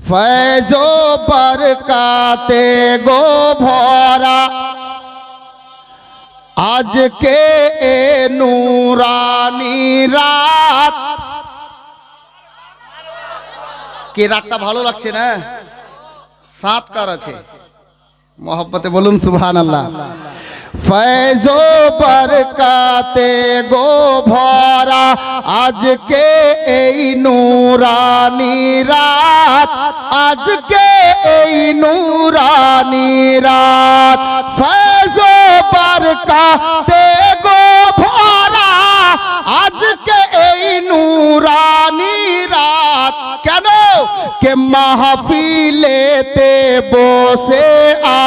ফয়জোপার কাতে গো ভরা আজকে এ নূরানি রাত কে রাতটা ভালো লাগছে না সাত কার আছে মহব্বতে বলুন সুবহান আল্লাহ পর কাতে গো আজকে এই নুরানি রাত, আজকে এই নুরানি রাত। ফৈজো বরকাতে গো ভরা, আজকে এই কে মাহফিলেতে বসে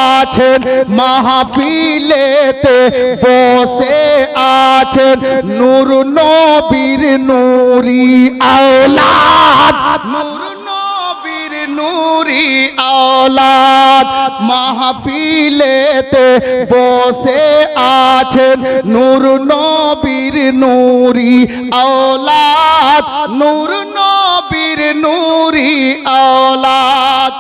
আছেন মাহফিলেতে বসে আছেন নূর নবীর নূরি আওলাদ, নূর নবীর নূরি আওলাদ মাহফিলেতে বসে আছেন নূর নবীর নূরি আওলাদ, নূর নূরি আওলাদ।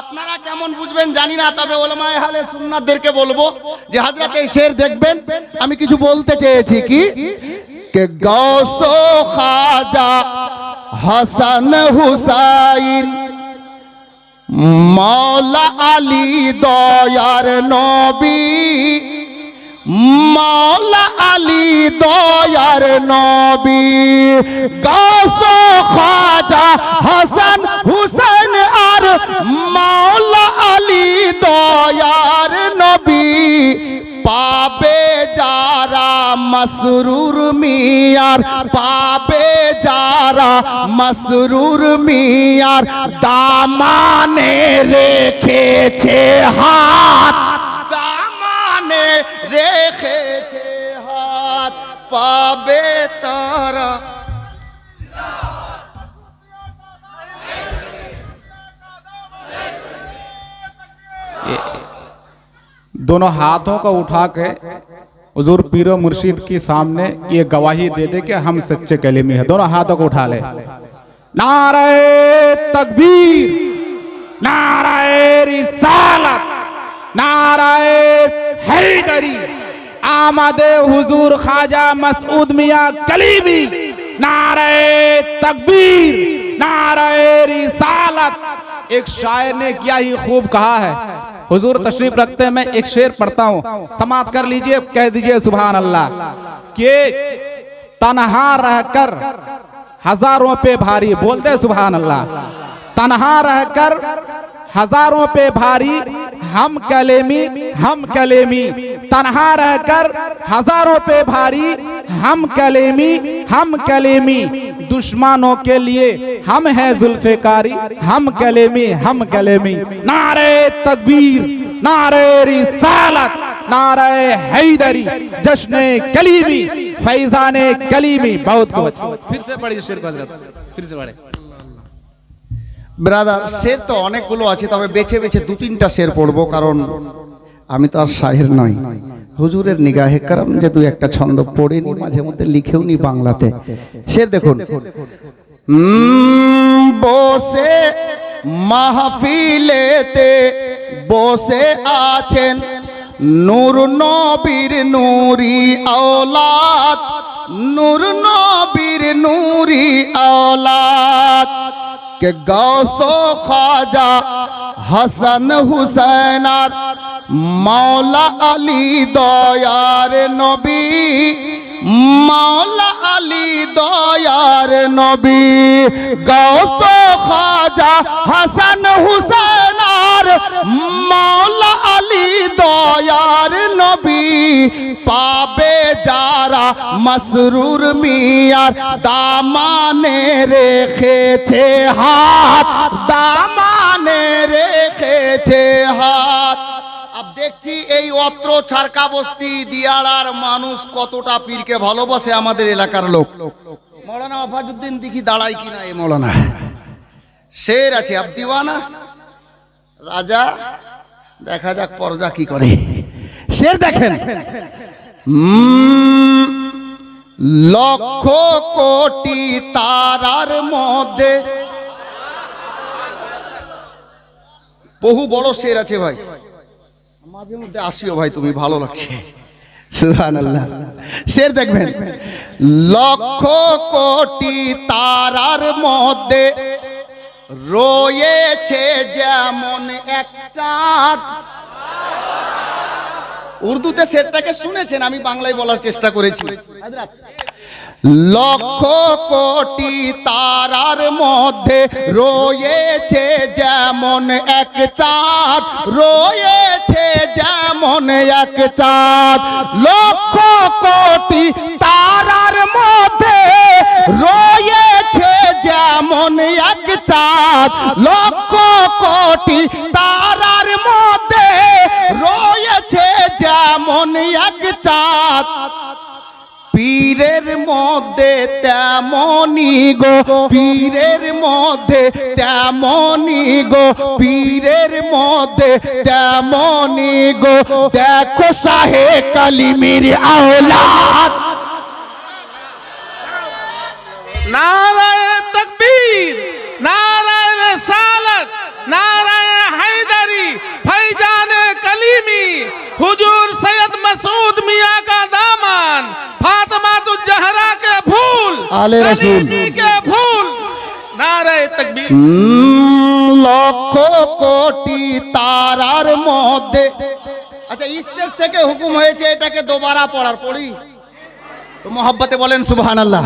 আপনারা কেমন বুঝবেন জানি না তবে ওলামায়ে হালে সুন্নাতদেরকে বলব যে হাজরাতে শের দেখবেন। আমি কিছু বলতে চেয়েছি কি? কে গৌসো খাজা হাসান হুসাইন মৌলা আলী দয়ার নবী মৌলা আলী দয়ার নবী। গাছ খাজা হাসান হুসেন আর মৌলা আলী দয়ার নবী। পাবে যারা মসরুর মিয়ার, পাবে যারা মসরুর মিয়ার। দামানে রেখেছে হাত, দামানে রেখেছে হাত। পাবে তারা दोनों हाथों को उठा के हजूर पीरो मुर्शिद के सामने ये गवाही दे दे कि हम सच्चे कलेमी है। दोनों हाथों को उठा ले। नारे तकबीर नाराय रिसालत नाराय हैदरी, आमदे हुजूर ख्वाजा मसऊद मियाँ कलीमी, नारे तकबीर, नारे रिसालत। एक शायर ने क्या ही खूब कहा है? हुजूर तशरीफ़ रखते हैं, मैं एक शेर पढ़ता हूँ। समाप्त कर लीजिए, कह दीजिए सुभान अल्लाह के तनहा रहकर हज़ारों पे भारी, बोलते सुबह अल्लाह तनहा रहकर हज़ारों पे भारी, हम कलेमी हम कलेमी। तनहा रहकर हज़ारों पे भारी, हम कलेमी हम कलेमी। दुश्मनों के लिए हम हैं जुल्फेकारी हम कलेमी हम कलेमी नारे तकबीर नारे रिसालत नारे हैदरी जश्न कलीमी फैजान कलीमी बहुत कुछ फिर से पढ़िए शेर को हजरत फिर से पढ़े ব্রাদার শের তো অনেকগুলো আছে তবে বেছে বেছে দু তিনটা শের পড়বো কারণ আমি তো আর শাহের নই হুজুরের নিগাহে কারণ যে দু একটা ছন্দ পড়ে নি মাঝে মধ্যে লিখেও নি বাংলাতে। সে দেখুন বসে মাহফিলেতে বসে আছেন নূর নবীর নূরি আওলাদ, নূর নবীর নূরি আওলাদ। কে গাউস খাজা হাসান হুসেনার মাওলা আলী দয়ার নবী, মাওলা আলী দয়ার নবী। গৌত খাজা হাসান হুসেন আর মাওলা আলী দয়ার নবী। পাবে যারা মসরুর মিয়ার দামানে রেখেছে হাত, দামানে রেখেছে হাত। এই অত্র ছারকা বস্তি, দিয়াড়ার মানুষ কতটা পীরকে ভালোবাসে আমাদের এলাকার লোক। মৌলানা আফাজুদ্দিন দেখি দাঁড়ায় কিনা এই মৌলানা? শের আছে আব দিওয়ানা? রাজা, দেখা যাক পরজা কি করে। শের দেখেন। লক্ষ কোটি তারার মধ্যে বহু বড় শের আছে ভাই। মাঝে মধ্যে আসিও ভাই, তুমি ভালো লাগছে। দেখবেন। লক্ষ কোটি তারার মধ্যে রয়েছে যেমন এক চাঁদ। উর্দুতে শেরটাকে শুনেছেন, আমি বাংলায় বলার চেষ্টা করেছি। লক্ষ কোটি তারার মধ্যে রয়েছে যেমন এক চাঁদ, রয়েছে যেমন এক চাঁদ। লক্ষ কোটি তারার মধ্যে রয়েছে যেমন এক চাঁদ, লক্ষ পীরের মধ্যে তেমনি গো, পীরের মধ্যে তেমনি গো, পীরের মধ্যে তেমনি গো। দেখো শাহে কালিমির আওলাদ। নারায় তকবীর, নারায় সালত নারায়ণ হায়দারি ফাইজানে কালিমি। হুজুর আলে রসুল। লক্ষ কোটি তারার মধ্যে। আচ্ছা স্টেজ থেকে হুকুম হয়েছে এটাকে দোবারা পড়ার পড়ি। তো মোহাব্বতে বলেন সুবহান আল্লাহ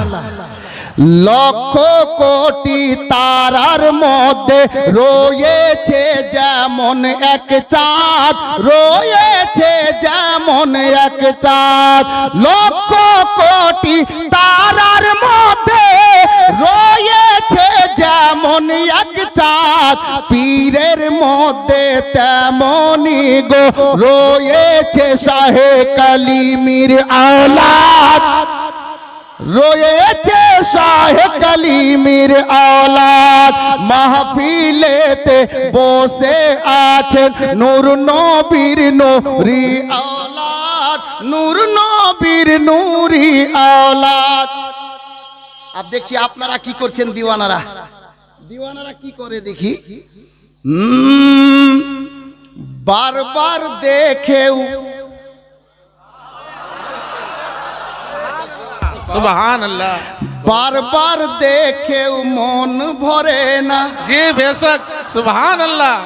লক্ষ কোটি তারার মধ্যে রয়েছে যেমন এক চাঁদ, রয়েছে যেমন এক চাঁদ। লক্ষ কোটি তারার মধ্যে রয়েছে যেমন এক চাঁদ। পীরের মধ্যে তেমনি গো রয়েছে শাহে কালিমির আওলাদ। রয়েছে শাহে কালিমির আওলাদ। মাহফিলেতে বসে আছেন নূর নবীর নূরি আওলাদ। নূর নবীর নূরি আওলাদ। আপ দেখছি, আপনারা কি করছেন দিওয়ানারা? দিওয়ানারা কি করে দেখি? বারবার দেখেও সুবহানাল্লাহ। বারবার দেখেও মন ভরে না। জি বেশক সুবহানাল্লাহ।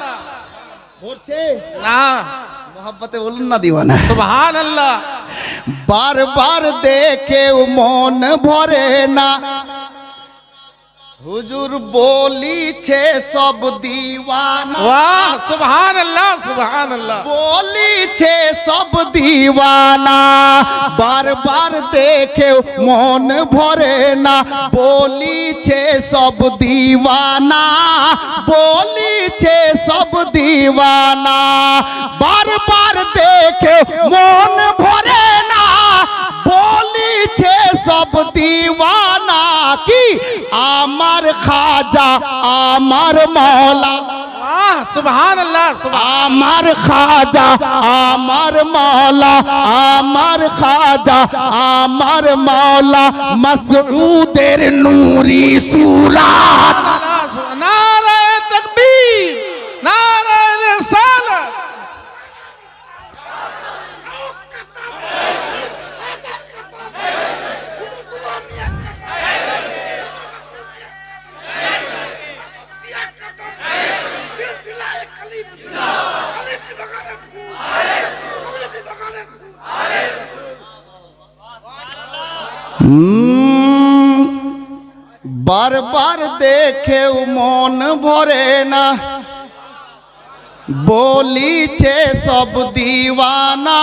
ভরছে না। মহাব্বতে বলুন না দিওয়ানা। সুবহানাল্লাহ। বারবার দেখেও মন ভরে না। হুজুর বলিছে সব দিওয়ানা। ওয়াহ সুবহানাল্লাহ সুবহানাল্লাহ। বলিছে সব দিওয়ানা। বারবার দেখেও মন ভরে না। বলিছে সব দিওয়ানা। বলিছে সব দিওয়ানা। বারবার দেখেও মন ভরে না। আমার মলা। সুবহান আল্লাহ আমার খাজা আমার মওলা আমার খাজা আমার মওলা মাসউদের নূরি সুরাত। বারবার দেখেও মন ভরে না। বলিছে সব দিওয়ানা।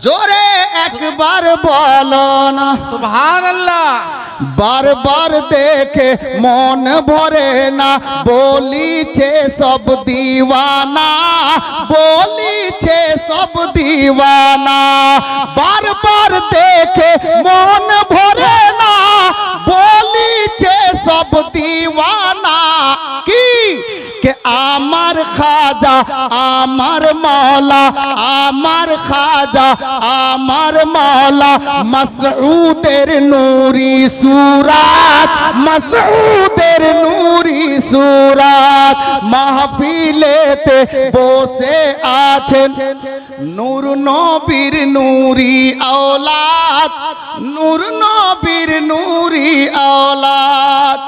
জোরে একবার বলো না। সুবহানাল্লাহ। বারবার দেখে মন ভরে না। বলিছে সব দিওয়ানা। বলিছে সব দিওয়ানা। বারবার দেখে মন ভরে না। কি আমার খাজা, আমার মৌলা আমার খাজা, আমার মৌলা মাসউদের নূরি সুরাত, মাসউদের নূরি সুরাত, মাহফিলেতে বসে আছেন নূর নবীর নূরি আওলাদ, নূর নবীর নূরি আওলাদ।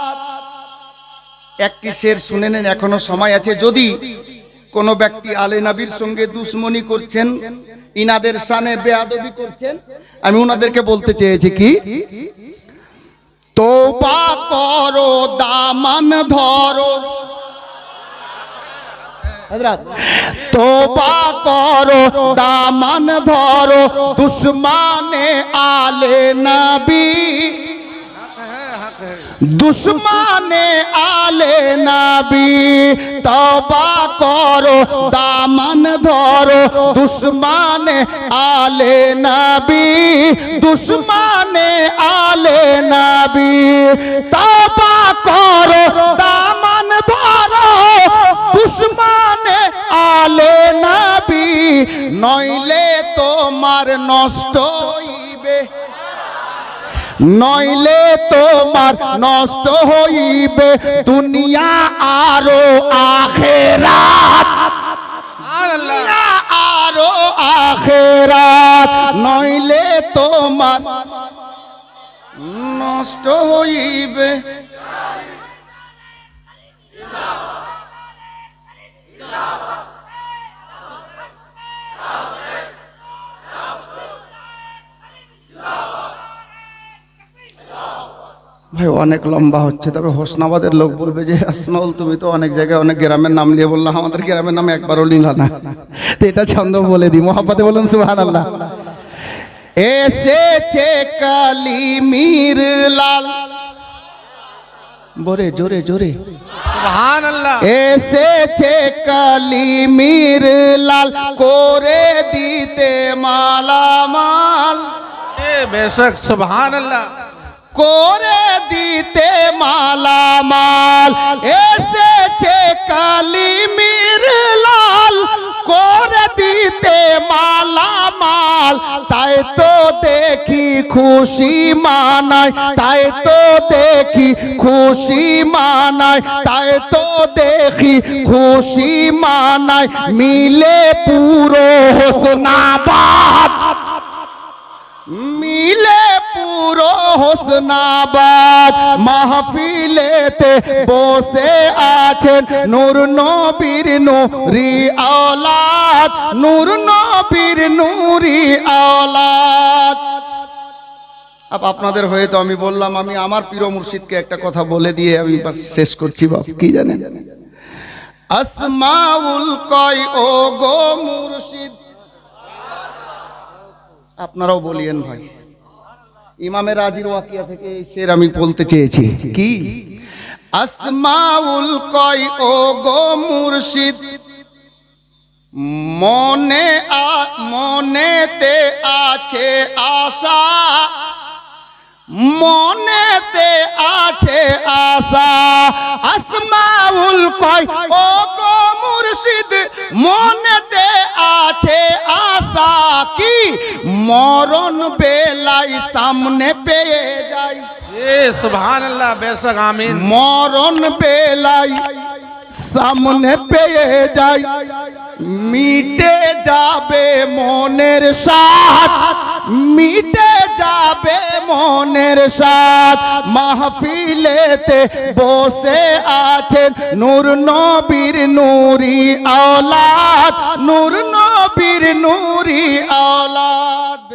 একটি শের শুনে নেন, এখনও সময় আছে। যদি কোনো ব্যক্তি আলে নবীর সঙ্গে দুশ্মনী করছেন, ইনাদের সানে বেয়াদবি করছেন, আমি ওনাদেরকে বলতে চেয়েছি কি? তোবা করো, দামান ধরো। তোবা করো, দামান ধরো। দুশ্মনে আলে নবী দুশ্মনে আলে নবী তবা করো, দামন ধরো। দুশ্মনে আলে নবী, দুশ্মনে আলে নবী তবা করো, দামন ধরো। দুশ্মনে আলে নবী, নইলে তোমার নষ্ট নইলে তোমার নষ্ট হইবে দুনিয়া আরও আখেরাত। আরও আখেরাত। নইলে তোমার নষ্ট হইবে ভাই অনেক লম্বা হচ্ছে। তবে হোসনাবাদের লোক বলবে যে আসমাউল তুমি তো অনেক জায়গায় অনেক গ্রামের নাম নিয়ে বললাম আমাদের গ্রামের নাম একবারও নিল না। তো এটা ছন্দ বলে দিই মহাপাতে বলুন সুহান আল্লাহ এসেছে কালী মির লাল। বরে জোরে জোরে। এসেছে কালী মির লাল করে দিতে মালামাল। বেশক সুবহান আল্লাহ করে দিতে মালামাল। এসেছে কালি মির লাল, করে দিতে মালামাল। তাই তো দেখি খুশি মানায়, তাই তো দেখি খুশি মানায়, তাই তো দেখি খুশি মানায়। মিলে পুরো হোসনাবাদ। পুরো হোসনাবাদ মাহফিলেতে বসে আছেন নূর নবীর নুরি আওলাদ, নূর নবীর নুরি আওলাদ। আপ, আপনাদের হয়ে তো আমি বললাম, আমি আমার প্রিয় মুর্শিদকে একটা কথা বলে দিয়ে আমি শেষ করছি, বাপ, কি জানেন? আসমাউল কয় ও গো মুর্শিদ। আপনারাও বলিয়েন ভাই। ইমামের রাজির ওয়াকিয়া থেকে শের আমি বলতে চেয়েছি। কি? আসমাউল কয় ও গো মুর্শিদ, মনে মনেতে আছে আশা। মনেতে আছে আশা। আসমাউল কয় ও গো মুর্শিদ, মনেতে আছে সাকি মরণ বেলাই সামনে পেয়ে যাই। সুবহানাল্লাহ মরণ বেলাই সামনে পেয়ে যাই। মিটে যাবে মনের সাথ মিটে যাবে মনের সাথ মাহফিলেতে বসে আছেন নূর নবীর নূরি আওলাদ। নূর নবীর নূরি আওলাদ।